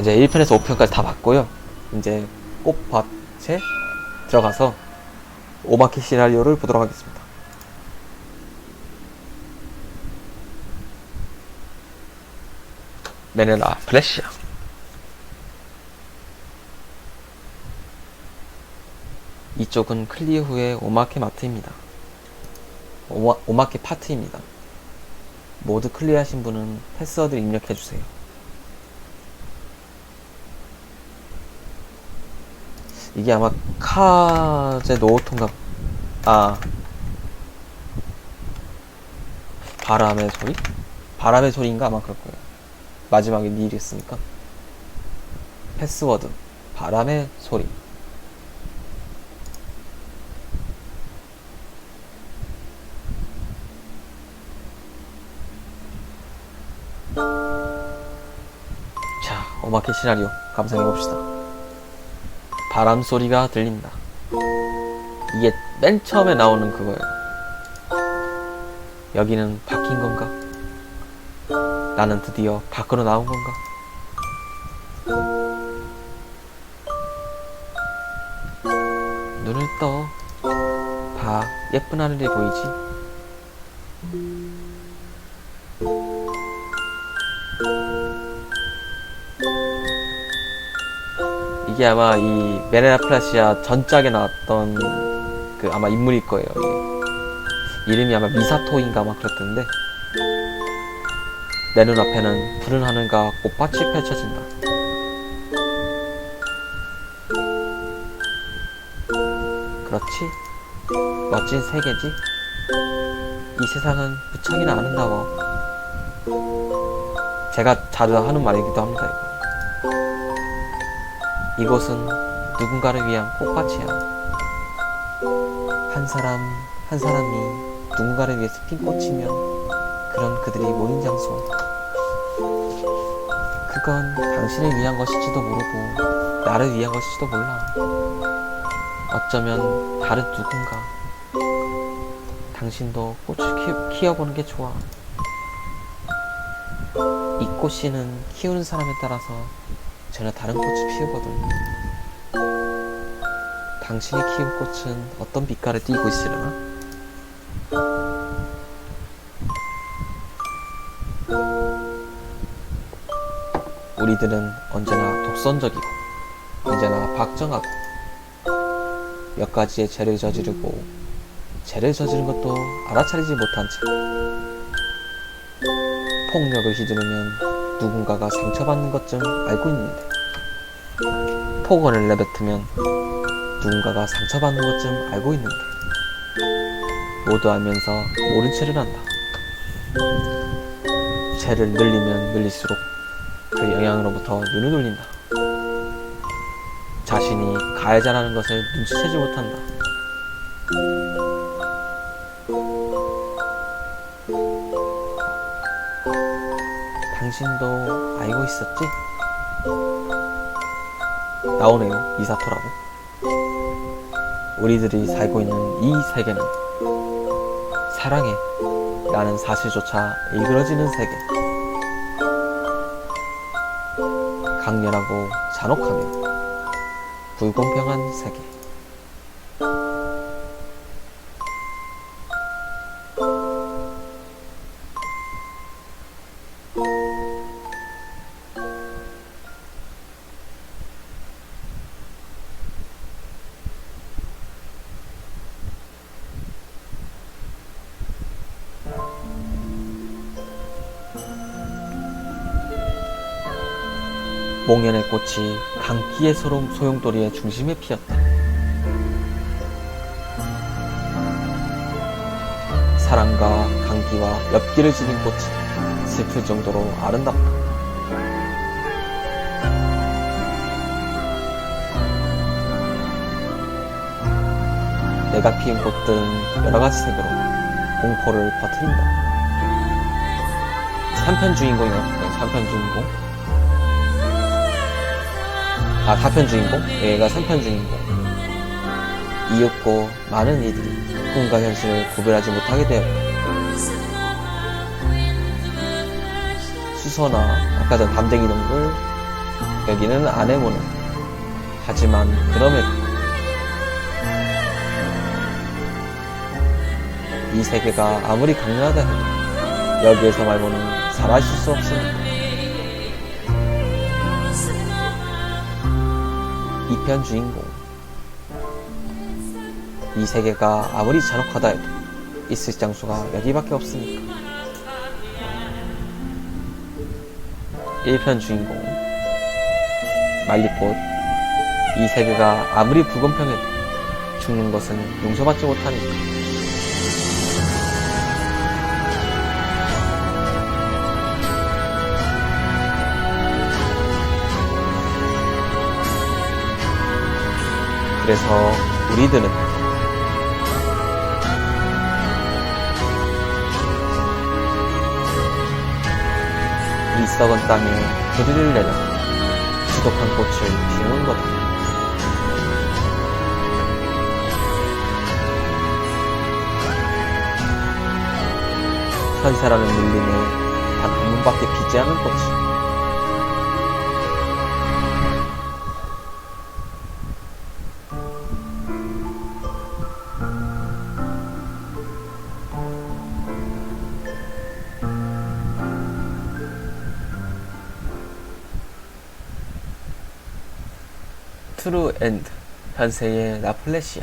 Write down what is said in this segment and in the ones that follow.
자, 이제 1편에서 5편까지 다 봤고요. 이제 꽃밭에 들어가서 오마키 시나리오를 보도록 하겠습니다. 메네라 플래시야. 이쪽은 클리어 후의 오마케 마트입니다. 오마, 오마케 파트입니다. 모두 클리어하신 분은 패스워드 입력해주세요. 이게 아마 카제 노트인가 아 바람의 소리? 바람의 소리인가 아마 그럴 거예요. 마지막에 미리 했으니까 패스워드 바람의 소리 자 오마케 시나리오 감상해 봅시다. 바람 소리가 들린다. 이게 맨 처음에 나오는 그거예요. 여기는 바뀐 건가? 나는 드디어 밖으로 나온 건가? 눈을 떠. 봐. 예쁜 하늘이 보이지? 이게 아마 이 메레나 플라시아 전작에 나왔던 그 아마 인물일 거예요. 이게. 이름이 아마 미사토인가 아마 그랬던데 내 눈앞에는 푸른 하늘과 꽃밭이 펼쳐진다. 그렇지? 멋진 세계지? 이 세상은 무척이나 아름다워. 제가 자주 하는 말이기도 합니다. 이거. 이곳은 누군가를 위한 꽃밭이야. 한 사람, 한 사람이 누군가를 위해서 핀 꽃이면 그런 그들이 모인 장소. 그건 당신을 위한 것일지도 모르고, 나를 위한 것일지도 몰라. 어쩌면 다른 누군가. 당신도 꽃을 키, 키워보는 게 좋아. 이 꽃씨는 키우는 사람에 따라서 전혀 다른 꽃을 피우거든. 당신이 키운 꽃은 어떤 빛깔을 띠고 있으려나? 우리들은 언제나 독선적이고 언제나 박정하고 몇 가지의 죄를 저지르고 죄를 저지른 것도 알아차리지 못한 채 폭력을 휘두르면 누군가가 상처받는 것쯤 알고 있는데 폭언을 내뱉으면 누군가가 상처받는 것쯤 알고 있는데 모두 알면서 모른 채를 한다. 죄를 늘리면 늘릴수록 그 영향으로부터 눈을 돌린다. 자신이 가해자라는 것을 눈치채지 못한다. 당신도 알고 있었지? 나오네요, 이사토라고. 우리들이 살고 있는 이 세계는 사랑해 라는 사실조차 일그러지는 세계. 강렬하고 잔혹하며 불공평한 세계. 목련의 꽃이 강기의 소름 소용돌이의 중심에 피었다. 사랑과 강기와 엽기를 지닌 꽃이 슬플 정도로 아름답다. 내가 피운 꽃들은 여러 가지 색으로 공포를 퍼뜨린다. 3편 주인공이요. 네, 3편 주인공. 아, 4편 주인공? 얘가 3편 주인공. 이윽고 많은 이들이 꿈과 현실을 구별하지 못하게 되었다. 수서나 아까 전 담쟁이 동굴, 여기는 아네모네. 하지만 그럼에도 이 세계가 아무리 강렬하다 해도 여기에서 말고는 사라질 수 없습니다. 이 편 주인공. 이 세계가 아무리 잔혹하다 해도 있을 장소가 여기밖에 없으니까. 1편 주인공. 말리꽃. 이 세계가 아무리 불공평해도 죽는 것은 용서받지 못하니까 그래서 우리들은 이 썩은 땅에 뿌리를 내려 지독한 꽃을 피우는 거다. 현세라는 밀림에 단한 문밖에 비지 않을 거지. 트루 엔드 현세의 라플레시아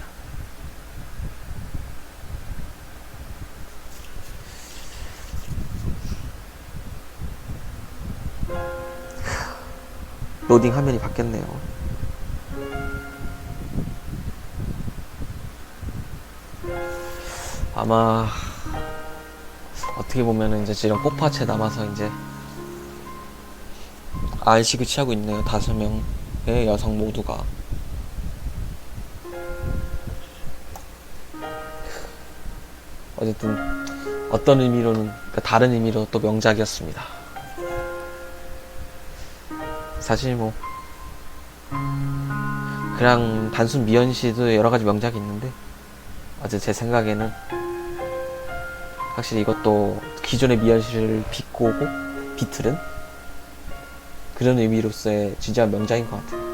로딩 화면이 바뀌었네요. 아마 어떻게 보면은 이제 지금 꽃밭에 남아서 이제 안식을 취하고 있네요. 다섯 명 의 여성 모두가 어쨌든 어떤 의미로는 그러니까 다른 의미로 또 명작이었습니다. 사실 뭐 그냥 단순 미연시도 여러 가지 명작이 있는데 어제 제 생각에는 확실히 이것도 기존의 미연시를 비꼬고 비틀은 그런 의미로서의 진짜 명작인 것 같아요.